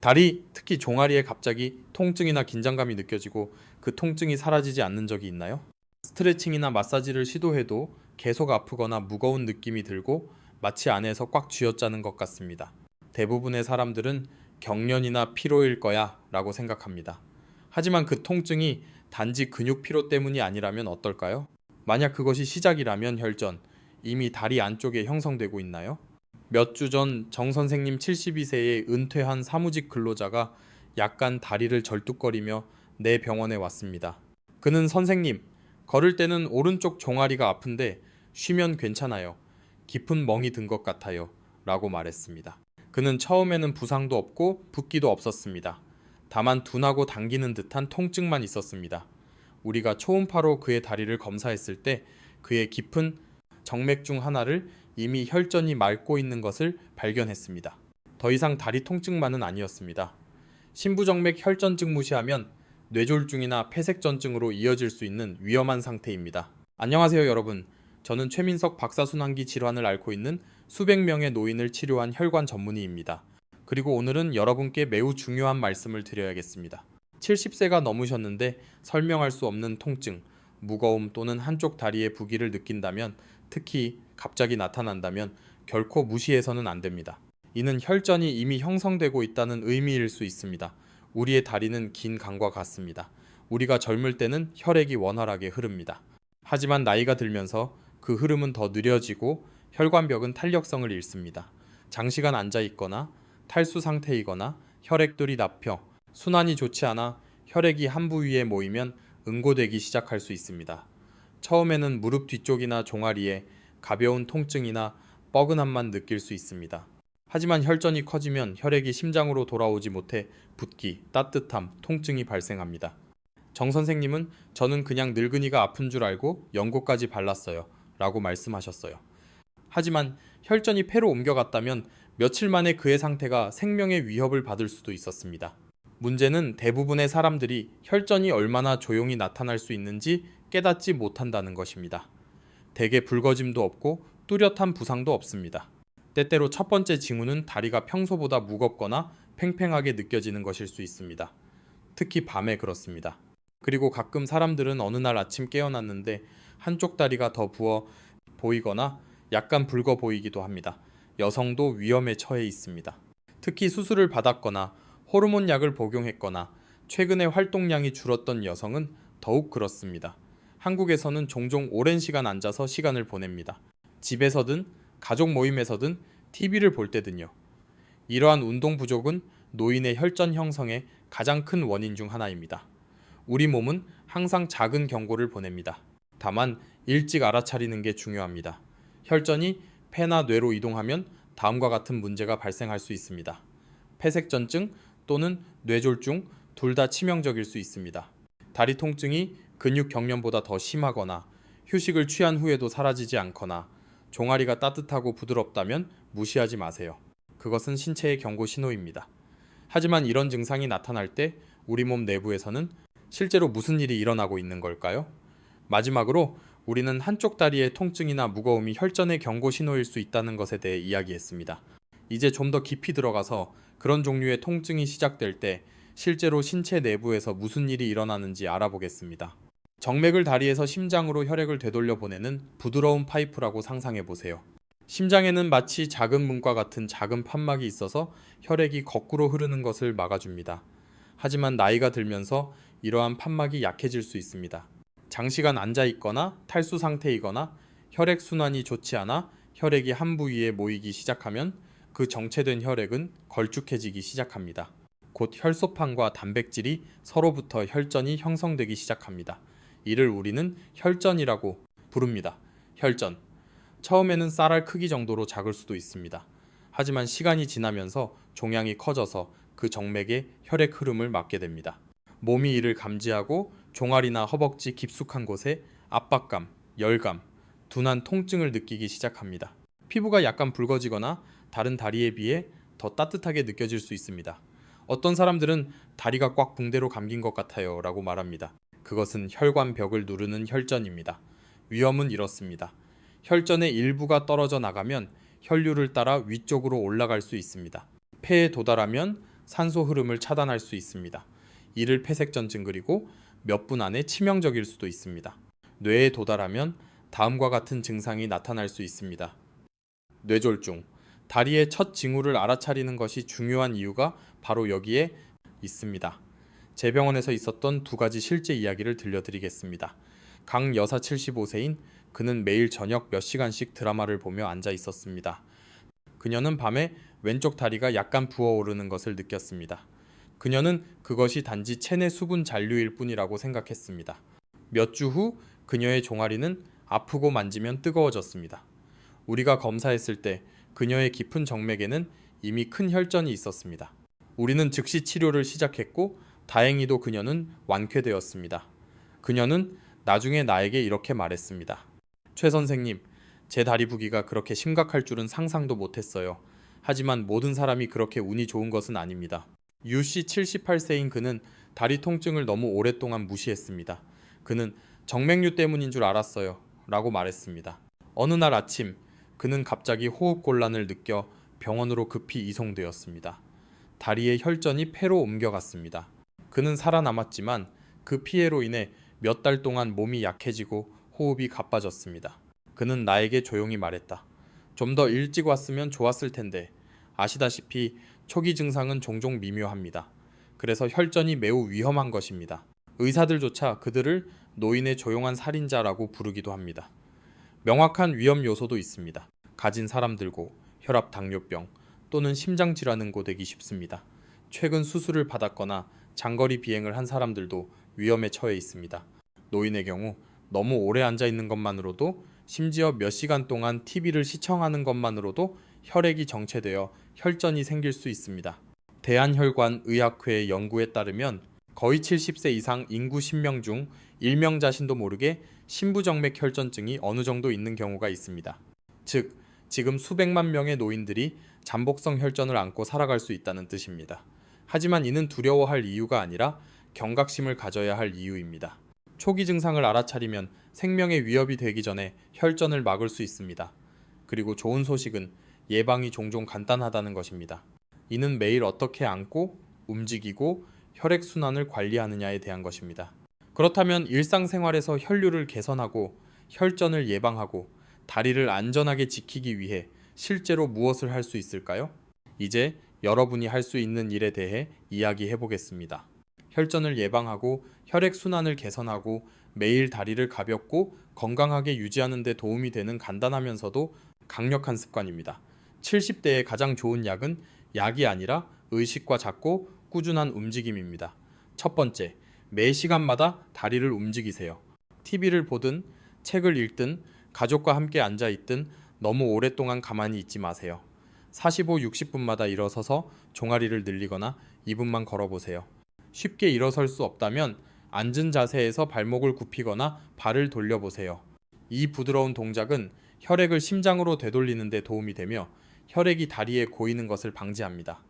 다리, 특히 종아리에 갑자기 통증이나 긴장감이 느껴지고 그 통증이 사라지지 않는 적이 있나요? 스트레칭이나 마사지를 시도해도 계속 아프거나 무거운 느낌이 들고 마치 안에서 꽉 쥐어짜는 것 같습니다. 대부분의 사람들은 경련이나 피로일 거야 라고 생각합니다. 하지만 그 통증이 단지 근육 피로 때문이 아니라면 어떨까요? 만약 그것이 시작이라면 혈전, 이미 다리 안쪽에 형성되고 있나요? 몇 주 전 정 선생님 72세의 은퇴한 사무직 근로자가 약간 다리를 절뚝거리며 내 병원에 왔습니다. 그는 선생님, 걸을 때는 오른쪽 종아리가 아픈데 쉬면 괜찮아요. 깊은 멍이 든 것 같아요. 라고 말했습니다. 그는 처음에는 부상도 없고 붓기도 없었습니다. 다만 둔하고 당기는 듯한 통증만 있었습니다. 우리가 초음파로 그의 다리를 검사했을 때 그의 깊은 정맥 중 하나를 이미 혈전이 맑고 있는 것을 발견했습니다. 더 이상 다리 통증만은 아니었습니다. 신부정맥 혈전 증 무시하면 뇌졸중이나 폐색전증으로 이어질 수 있는 위험한 상태입니다. 안녕하세요 여러분. 저는 최민석 박사순환기 질환을 앓고 있는 수백 명의 노인을 치료한 혈관 전문의입니다. 그리고 오늘은 여러분께 매우 중요한 말씀을 드려야겠습니다. 70세가 넘으셨는데 설명할 수 없는 통증, 무거움 또는 한쪽 다리의 부기를 느낀다면 특히 갑자기 나타난다면 결코 무시해서는 안 됩니다. 이는 혈전이 이미 형성되고 있다는 의미일 수 있습니다. 우리의 다리는 긴 강과 같습니다. 우리가 젊을 때는 혈액이 원활하게 흐릅니다. 하지만 나이가 들면서 그 흐름은 더 느려지고 혈관벽은 탄력성을 잃습니다. 장시간 앉아 있거나 탈수 상태이거나 혈액들이 nap혀 순환이 좋지 않아 혈액이 한 부위에 모이면 응고되기 시작할 수 있습니다. 처음에는 무릎 뒤쪽이나 종아리에 가벼운 통증이나 뻐근함만 느낄 수 있습니다. 하지만 혈전이 커지면 혈액이 심장으로 돌아오지 못해 붓기, 따뜻함, 통증이 발생합니다. 정 선생님은 저는 그냥 늙은이가 아픈 줄 알고 연고까지 발랐어요. 라고 말씀하셨어요. 하지만 혈전이 폐로 옮겨갔다면 며칠 만에 그의 상태가 생명의 위협을 받을 수도 있었습니다. 문제는 대부분의 사람들이 혈전이 얼마나 조용히 나타날 수 있는지 깨닫지 못한다는 것입니다. 대개 붉어짐도 없고 뚜렷한 부상도 없습니다. 때때로 첫 번째 징후는 다리가 평소보다 무겁거나 팽팽하게 느껴지는 것일 수 있습니다. 특히 밤에 그렇습니다. 그리고 가끔 사람들은 어느 날 아침 깨어났는데 한쪽 다리가 더 부어 보이거나 약간 붉어 보이기도 합니다. 여성도 위험에 처해 있습니다. 특히 수술을 받았거나 호르몬 약을 복용했거나 최근에 활동량이 줄었던 여성은 더욱 그렇습니다. 한국에서는 종종 오랜 시간 앉아서 시간을 보냅니다. 집에서든 가족 모임에서든 TV를 볼 때든요. 이러한 운동 부족은 노인의 혈전 형성의 가장 큰 원인 중 하나입니다. 우리 몸은 항상 작은 경고를 보냅니다. 다만 일찍 알아차리는 게 중요합니다. 혈전이 폐나 뇌로 이동하면 다음과 같은 문제가 발생할 수 있습니다. 폐색전증 또는 뇌졸중 둘 다 치명적일 수 있습니다. 다리 통증이 근육 경련보다 더 심하거나 휴식을 취한 후에도 사라지지 않거나 종아리가 따뜻하고 부드럽다면 무시하지 마세요. 그것은 신체의 경고 신호입니다. 하지만 이런 증상이 나타날 때 우리 몸 내부에서는 실제로 무슨 일이 일어나고 있는 걸까요? 마지막으로 우리는 한쪽 다리의 통증이나 무거움이 혈전의 경고 신호일 수 있다는 것에 대해 이야기했습니다. 이제 좀 더 깊이 들어가서 그런 종류의 통증이 시작될 때 실제로 신체 내부에서 무슨 일이 일어나는지 알아보겠습니다. 정맥을 다리에서 심장으로 혈액을 되돌려 보내는 부드러운 파이프라고 상상해 보세요. 심장에는 마치 작은 문과 같은 작은 판막이 있어서 혈액이 거꾸로 흐르는 것을 막아줍니다. 하지만 나이가 들면서 이러한 판막이 약해질 수 있습니다. 장시간 앉아 있거나 탈수 상태이거나 혈액 순환이 좋지 않아 혈액이 한 부위에 모이기 시작하면 그 정체된 혈액은 걸쭉해지기 시작합니다. 곧 혈소판과 단백질이 서로부터 혈전이 형성되기 시작합니다. 이를 우리는 혈전이라고 부릅니다. 혈전. 처음에는 쌀알 크기 정도로 작을 수도 있습니다. 하지만 시간이 지나면서 종양이 커져서 그 정맥에 혈액 흐름을 막게 됩니다. 몸이 이를 감지하고 종아리나 허벅지 깊숙한 곳에 압박감, 열감, 둔한 통증을 느끼기 시작합니다. 피부가 약간 붉어지거나 다른 다리에 비해 더 따뜻하게 느껴질 수 있습니다. 어떤 사람들은 다리가 꽉 붕대로 감긴 것 같아요 라고 말합니다. 그것은 혈관 벽을 누르는 혈전입니다. 위험은 이렇습니다. 혈전의 일부가 떨어져 나가면 혈류를 따라 위쪽으로 올라갈 수 있습니다. 폐에 도달하면 산소 흐름을 차단할 수 있습니다. 이를 폐색전증 그리고 몇 분 안에 치명적일 수도 있습니다. 뇌에 도달하면 다음과 같은 증상이 나타날 수 있습니다. 뇌졸중. 다리의 첫 징후를 알아차리는 것이 중요한 이유가 바로 여기에 있습니다. 제 병원에서 있었던 두 가지 실제 이야기를 들려드리겠습니다. 강 여사 75세인 그는 매일 저녁 몇 시간씩 드라마를 보며 앉아 있었습니다. 그녀는 밤에 왼쪽 다리가 약간 부어오르는 것을 느꼈습니다. 그녀는 그것이 단지 체내 수분 잔류일 뿐이라고 생각했습니다. 몇 주 후 그녀의 종아리는 아프고 만지면 뜨거워졌습니다. 우리가 검사했을 때 그녀의 깊은 정맥에는 이미 큰 혈전이 있었습니다. 우리는 즉시 치료를 시작했고 다행히도 그녀는 완쾌되었습니다. 그녀는 나중에 나에게 이렇게 말했습니다. 최 선생님, 제 다리 부기가 그렇게 심각할 줄은 상상도 못했어요. 하지만 모든 사람이 그렇게 운이 좋은 것은 아닙니다. 유씨 78세인 그는 다리 통증을 너무 오랫동안 무시했습니다. 그는 정맥류 때문인 줄 알았어요. 라고 말했습니다. 어느 날 아침, 그는 갑자기 호흡 곤란을 느껴 병원으로 급히 이송되었습니다. 다리의 혈전이 폐로 옮겨갔습니다. 그는 살아남았지만 그 피해로 인해 몇 달 동안 몸이 약해지고 호흡이 가빠졌습니다. 그는 나에게 조용히 말했다. 좀 더 일찍 왔으면 좋았을 텐데 아시다시피 초기 증상은 종종 미묘합니다. 그래서 혈전이 매우 위험한 것입니다. 의사들조차 그들을 노인의 조용한 살인자라고 부르기도 합니다. 명확한 위험 요소도 있습니다. 가진 사람들고 혈압, 당뇨병 또는 심장 질환은 고되기 쉽습니다. 최근 수술을 받았거나 장거리 비행을 한 사람들도 위험에 처해 있습니다. 노인의 경우 너무 오래 앉아 있는 것만으로도 심지어 몇 시간 동안 TV를 시청하는 것만으로도 혈액이 정체되어 혈전이 생길 수 있습니다. 대한혈관 의학회 연구에 따르면 거의 70세 이상 인구 10명 중 1명 자신도 모르게 심부정맥 혈전증이 어느 정도 있는 경우가 있습니다. 즉, 지금 수백만 명의 노인들이 잠복성 혈전을 안고 살아갈 수 있다는 뜻입니다. 하지만 이는 두려워할 이유가 아니라 경각심을 가져야 할 이유입니다. 초기 증상을 알아차리면 생명의 위협이 되기 전에 혈전을 막을 수 있습니다. 그리고 좋은 소식은 예방이 종종 간단하다는 것입니다. 이는 매일 어떻게 앉고 움직이고 혈액 순환을 관리하느냐에 대한 것입니다. 그렇다면 일상생활에서 혈류를 개선하고 혈전을 예방하고 다리를 안전하게 지키기 위해 실제로 무엇을 할 수 있을까요? 이제 여러분이 할 수 있는 일에 대해 이야기해 보겠습니다. 혈전을 예방하고 혈액 순환을 개선하고 매일 다리를 가볍고 건강하게 유지하는 데 도움이 되는 간단하면서도 강력한 습관입니다. 70대에 가장 좋은 약은 약이 아니라 의식과 작고 꾸준한 움직임입니다. 첫 번째, 매 시간마다 다리를 움직이세요. TV를 보든 책을 읽든 가족과 함께 앉아 있든 너무 오랫동안 가만히 있지 마세요. 45, 60분마다 일어서서 종아리를 늘리거나 2분만 걸어보세요. 쉽게 일어설 수 없다면 앉은 자세에서 발목을 굽히거나 발을 돌려보세요. 이 부드러운 동작은 혈액을 심장으로 되돌리는 데 도움이 되며 혈액이 다리에 고이는 것을 방지합니다.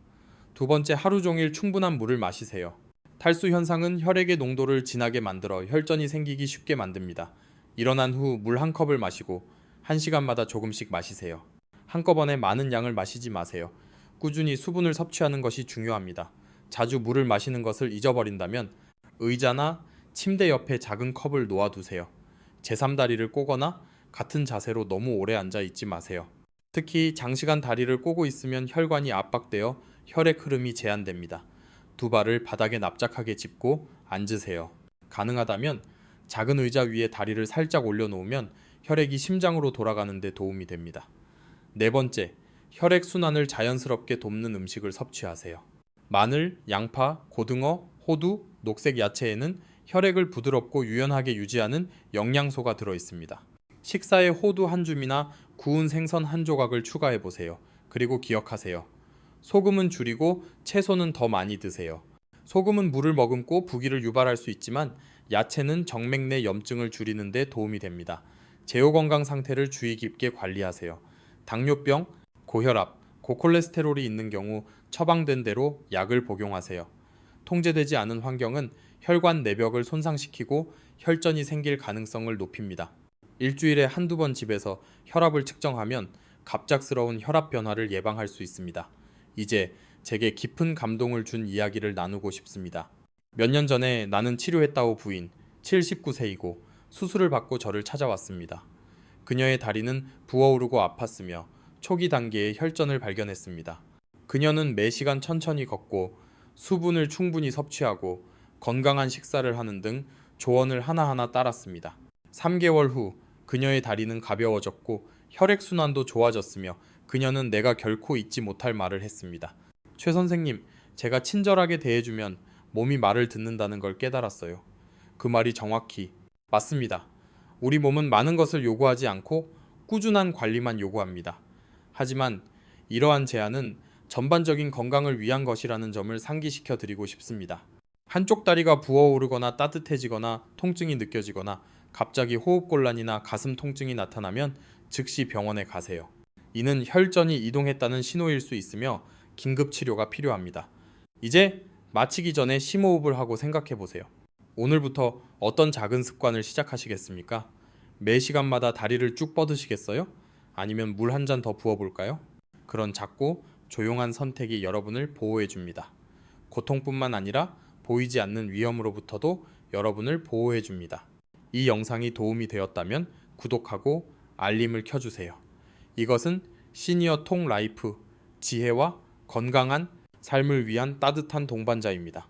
두 번째, 하루 종일 충분한 물을 마시세요. 탈수 현상은 혈액의 농도를 진하게 만들어 혈전이 생기기 쉽게 만듭니다. 일어난 후 물 한 컵을 마시고 1시간마다 조금씩 마시세요. 한꺼번에 많은 양을 마시지 마세요. 꾸준히 수분을 섭취하는 것이 중요합니다. 자주 물을 마시는 것을 잊어버린다면 의자나 침대 옆에 작은 컵을 놓아두세요. 제3다리를 꼬거나 같은 자세로 너무 오래 앉아 있지 마세요. 특히 장시간 다리를 꼬고 있으면 혈관이 압박되어 혈액 흐름이 제한됩니다. 두 발을 바닥에 납작하게 짚고 앉으세요. 가능하다면 작은 의자 위에 다리를 살짝 올려놓으면 혈액이 심장으로 돌아가는 데 도움이 됩니다. 네 번째, 혈액 순환을 자연스럽게 돕는 음식을 섭취하세요. 마늘, 양파, 고등어, 호두, 녹색 야채에는 혈액을 부드럽고 유연하게 유지하는 영양소가 들어 있습니다. 식사에 호두 한 줌이나 구운 생선 한 조각을 추가해 보세요. 그리고 기억하세요. 소금은 줄이고 채소는 더 많이 드세요. 소금은 물을 머금고 부기를 유발할 수 있지만 야채는 정맥 내 염증을 줄이는 데 도움이 됩니다. 제후 건강 상태를 주의 깊게 관리하세요. 당뇨병, 고혈압, 고콜레스테롤이 있는 경우 처방된 대로 약을 복용하세요. 통제되지 않은 환경은 혈관 내벽을 손상시키고 혈전이 생길 가능성을 높입니다. 일주일에 한두 번 집에서 혈압을 측정하면 갑작스러운 혈압 변화를 예방할 수 있습니다. 이제 제게 깊은 감동을 준 이야기를 나누고 싶습니다. 몇 년 전에 나는 치료했다오 부인 79세이고 수술을 받고 저를 찾아왔습니다. 그녀의 다리는 부어오르고 아팠으며 초기 단계의 혈전을 발견했습니다. 그녀는 매 시간 천천히 걷고 수분을 충분히 섭취하고 건강한 식사를 하는 등 조언을 하나하나 따랐습니다. 3개월 후 그녀의 다리는 가벼워졌고 혈액순환도 좋아졌으며 그녀는 내가 결코 잊지 못할 말을 했습니다. 최 선생님, 제가 친절하게 대해주면 몸이 말을 듣는다는 걸 깨달았어요. 그 말이 정확히 맞습니다. 우리 몸은 많은 것을 요구하지 않고 꾸준한 관리만 요구합니다. 하지만 이러한 제안은 전반적인 건강을 위한 것이라는 점을 상기시켜 드리고 싶습니다. 한쪽 다리가 부어오르거나 따뜻해지거나 통증이 느껴지거나 갑자기 호흡곤란이나 가슴 통증이 나타나면 즉시 병원에 가세요. 이는 혈전이 이동했다는 신호일 수 있으며 긴급 치료가 필요합니다. 이제 마치기 전에 심호흡을 하고 생각해 보세요. 오늘부터 어떤 작은 습관을 시작하시겠습니까? 매 시간마다 다리를 쭉 뻗으시겠어요? 아니면 물 한 잔 더 부어 볼까요? 그런 작고 조용한 선택이 여러분을 보호해 줍니다. 고통뿐만 아니라 보이지 않는 위험으로부터도 여러분을 보호해 줍니다. 이 영상이 도움이 되었다면 구독하고 알림을 켜주세요. 이것은 시니어 통 라이프 지혜와 건강한 삶을 위한 따뜻한 동반자입니다.